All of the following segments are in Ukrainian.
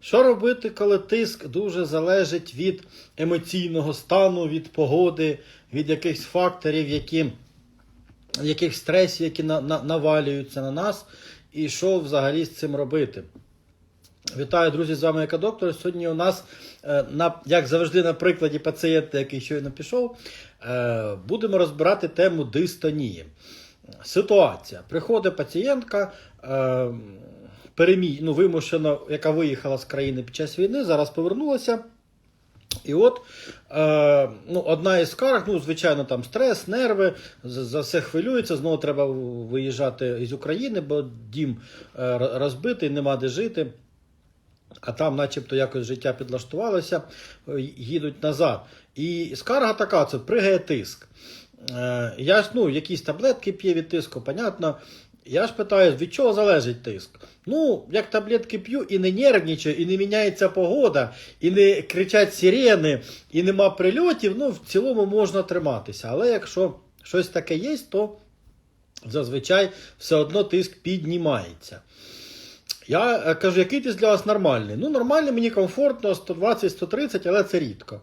Що робити, коли тиск дуже залежить від емоційного стану, від погоди, від якихось факторів, які, яких стресів, які на, на, навалюються на нас, і що взагалі з цим робити? Вітаю, друзі, з вами Доктор. Сьогодні у нас, е, як завжди, на прикладі пацієнта, який щойно пішов, е, будемо розбирати тему дистонії. Ситуація. Приходить пацієнтка, е, перемій, ну, вимушено, яка виїхала з країни під час війни, зараз повернулася. І от е, ну, одна із скарг, ну, звичайно, там стрес, нерви, за, за все хвилюється. Знову треба виїжджати із України, бо дім е, розбитий, нема де жити. А там, начебто, якось життя підлаштувалося, е, їдуть назад. І скарга така: це пригає тиск. Е, я ну, якісь таблетки п'є від тиску, понятно. Я ж питаю, від чого залежить тиск? Ну, як таблетки п'ю і не нервничаю, і не міняється погода, і не кричать сирени, і нема прильотів, ну, в цілому можна триматися. Але якщо щось таке є, то зазвичай все одно тиск піднімається. Я е, кажу, який тиск для вас нормальний? Ну, нормальний, мені комфортно, 120-130, але це рідко.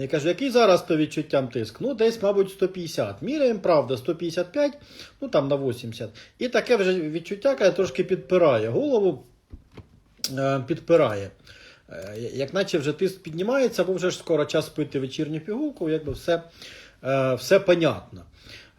Я кажу, який зараз по відчуттям тиск? Ну, десь, мабуть, 150. Міряємо, правда, 155, ну там на 80. І таке вже відчуття, яке трошки підпирає голову, е, підпирає. Е, Як наче вже тиск піднімається, бо вже ж скоро час пити вечірню пігулку, якби все, е, все понятно.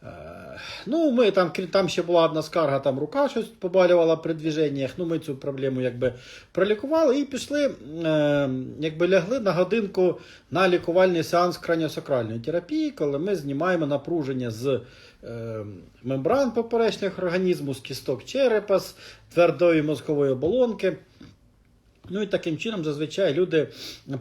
Е, Ну, ми там, там ще була одна скарга, там рука щось побалювала при движеннях. Ну, ми цю проблему якби пролікували і пішли, е, якби лягли на годинку на лікувальний сеанс краніосакральної терапії, коли ми знімаємо напруження з е, мембран поперечних організму, з кісток черепа, з твердої мозкової оболонки. Ну і таким чином зазвичай люди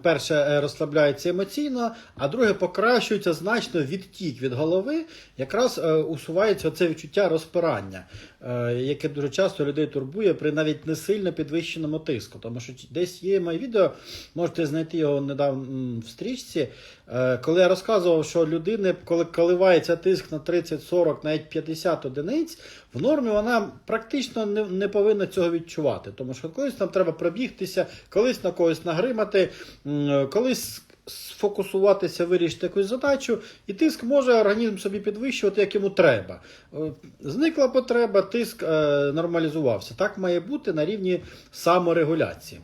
перше е, розслабляються емоційно, а друге покращується значно відтік від голови, якраз е, усувається оце відчуття розпирання, е, яке дуже часто людей турбує при навіть не сильно підвищеному тиску. Тому що десь є моє відео, можете знайти його недавно в стрічці, коли я розказував, що людини, коли коливається тиск на 30-40, навіть 50 одиниць, в нормі вона практично не, не повинна цього відчувати. Тому що колись нам треба пробігтися, колись на когось нагримати, колись сфокусуватися, вирішити якусь задачу, і тиск може організм собі підвищувати, як йому треба. Е, Зникла потреба, тиск е, нормалізувався. Так має бути на рівні саморегуляції.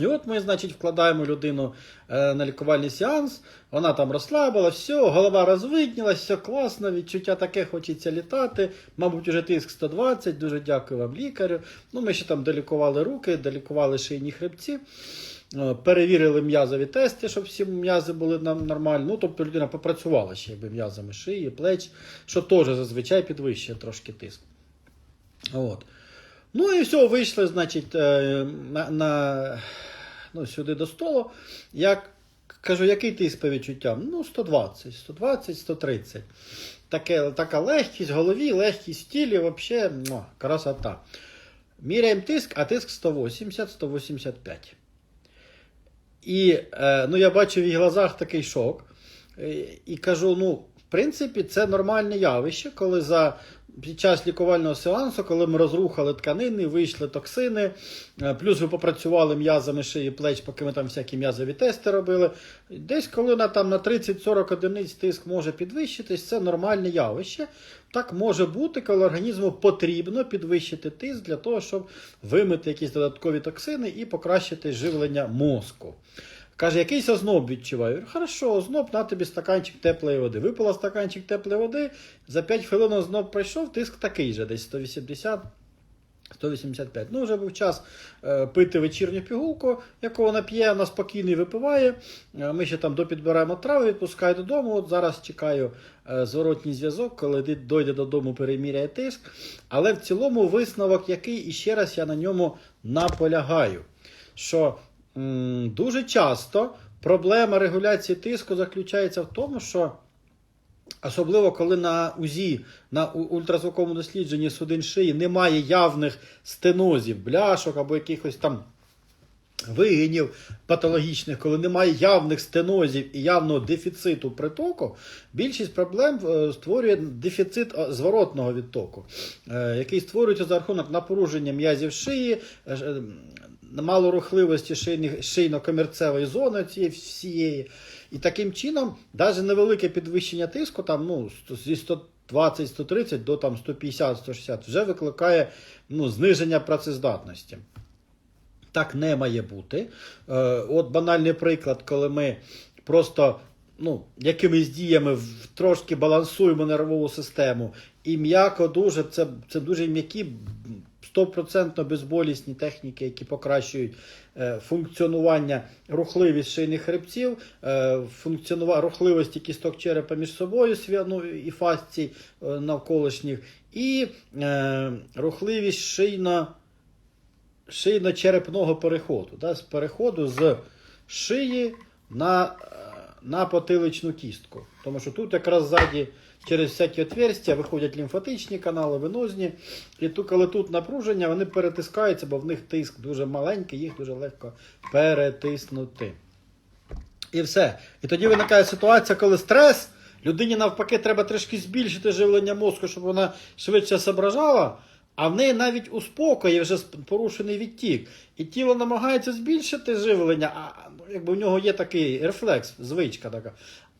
І от ми, значить, вкладаємо людину е, на лікувальний сеанс, вона там розслабила, все, голова розвиднілась, все класно, відчуття таке, хочеться літати. Мабуть, уже тиск 120, дуже дякую вам, лікарю. Ну, ми ще там долікували руки, долікували шийні хребці, е, перевірили м'язові тести, щоб всі м'язи були нормальні. Ну, тобто людина попрацювала ще якби м'язами шиї, плеч, що теж зазвичай підвищує трошки тиск. От. Ну і все, вийшли, значить, е, на, на, ну, сюди до столу. Я кажу, який тиск по відчуттям? Ну, 120, 120, 130. Таке, така легкість в голові, легкість в тілі, взагалі, муа, красота. Міряємо тиск, а тиск 180-185. І е, ну, я бачу в її глазах такий шок. Е, І кажу: ну, принципі, це нормальне явище, коли за під час лікувального сеансу, коли ми розрухали тканини, вийшли токсини, е, плюс ви попрацювали м'язами шиї плеч, поки ми там всякі м'язові тести робили. Десь коли на, там, на 30-40 одиниць тиск може підвищитись, це нормальне явище. Так може бути, коли організму потрібно підвищити тиск для того, щоб вимити якісь додаткові токсини і покращити живлення мозку. Каже, якийсь озноб відчуваю. Хорошо, озноб, на тобі стаканчик теплої води. Випила стаканчик теплої води, за 5 хвилин озноб пройшов, тиск такий же, десь 180. 185. Ну, вже був час е, пити вечірню пігулку, яку вона п'є, вона спокійно випиває. Е, ми ще там допідбираємо трави, відпускаю додому. От зараз чекаю е, зворотній зв'язок, коли дойде додому, переміряє тиск. Але в цілому висновок який, і ще раз я на ньому наполягаю, що дуже часто проблема регуляції тиску заключається в тому, що Особливо коли на УЗІ, на ультразвуковому дослідженні судин шиї немає явних стенозів, бляшок або якихось там вигинів патологічних, коли немає явних стенозів і явного дефіциту притоку, більшість проблем е, створює дефіцит е, зворотного відтоку, е, який створюється за рахунок напруження м'язів шиї. Мало рухливості шийно-комірцевої зони цієї всієї. І таким чином, навіть невелике підвищення тиску, там, ну, зі 120-130 до там, 150-160, вже викликає ну, зниження працездатності. Так не має бути. Е, от банальний приклад, коли ми просто ну, якимись діями трошки балансуємо нервову систему і м'яко дуже, це, це дуже м'які, стопроцентно безболісні техніки, які покращують е, функціонування, рухливість шийних хребців, е, функціонува... рухливості кісток черепа між собою ну, і фасцій е, навколишніх, і рухливість шийно шийно-черепного переходу. Да, з переходу з шиї на, на потиличну кістку. Тому що тут якраз ззаді через всякі отверстя виходять лімфатичні канали, венозні. І тут, коли тут напруження, вони перетискаються, бо в них тиск дуже маленький, їх дуже легко перетиснути. І все. І тоді виникає ситуація, коли стрес, людині навпаки треба трішки збільшити живлення мозку, щоб вона швидше зображала, а в неї навіть у спокої вже порушений відтік. І тіло намагається збільшити живлення, а якби у нього є такий рефлекс, звичка така.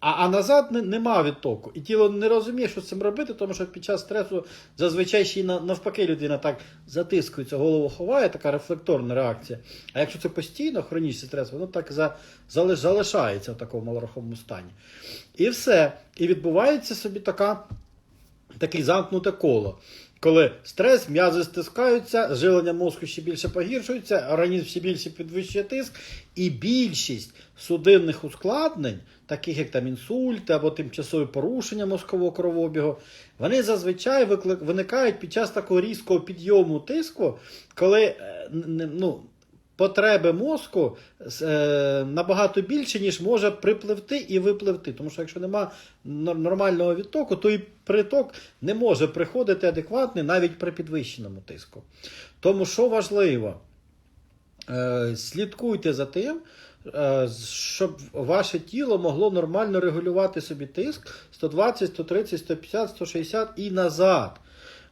А, а назад не, нема відтоку. І тіло не розуміє, що з цим робити, тому що під час стресу зазвичай ще й навпаки людина так затискується, голову ховає, така рефлекторна реакція. А якщо це постійно хронічний стрес, воно так за, залиш, залишається в такому малорухомому стані. І все. І відбувається собі така, таке замкнуте коло. Коли стрес, м'язи стискаються, жилення мозку ще більше погіршується, організм ще більше підвищує тиск, і більшість судинних ускладнень, таких як там інсульти або тимчасові порушення мозкового кровообігу, вони зазвичай виникають під час такого різкого підйому тиску, коли е, ну, потреби мозку е, набагато більше, ніж може припливти і випливти. Тому що якщо нема нормального відтоку, то і приток не може приходити адекватний навіть при підвищеному тиску. Тому що важливо, е, слідкуйте за тим, е, щоб ваше тіло могло нормально регулювати собі тиск 120, 130, 150, 160 і назад.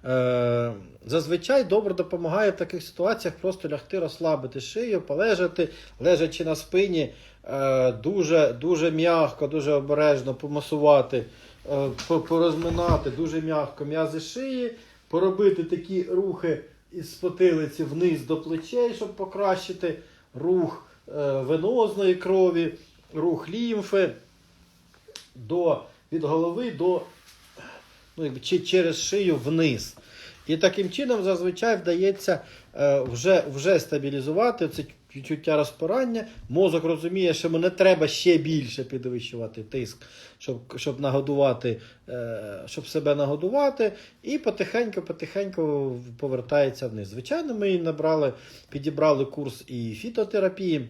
Е, Зазвичай добре допомагає в таких ситуаціях просто лягти, розслабити шию, полежати, лежачи на спині, е, дуже, дуже м'яко, дуже обережно помасувати, е, порозминати дуже м'яко м'язи шиї, поробити такі рухи із потилиці вниз до плечей, щоб покращити рух венозної крові, рух лімфи до, від голови до ну, чи через шию вниз. І таким чином зазвичай вдається е, вже, вже стабілізувати це відчуття розпирання. Мозок розуміє, що йому не треба ще більше підвищувати тиск, щоб, щоб нагодувати, е, щоб себе нагодувати, і потихеньку-потихеньку повертається вниз. Звичайно, ми набрали, підібрали курс і фітотерапії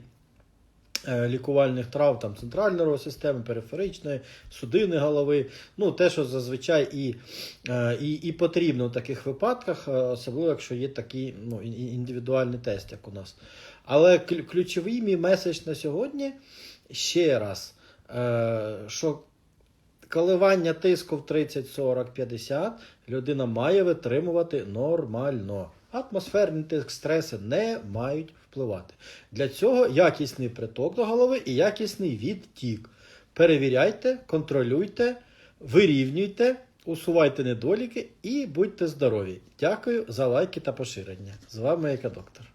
лікувальних трав там, центральної нервової системи, периферичної, судини голови. Ну, те, що зазвичай і, е, і, і потрібно в таких випадках, е, особливо якщо є такий ну, індивідуальний тест, як у нас. Але ключовий мій меседж на сьогодні ще раз, е, що коливання тиску в 30, 40, 50 людина має витримувати нормально. Атмосферний тиск, стреси не мають впливати. Для цього якісний приток до голови і якісний відтік. Перевіряйте, контролюйте, вирівнюйте, усувайте недоліки і будьте здорові. Дякую за лайки та поширення. З вами Яка Доктор.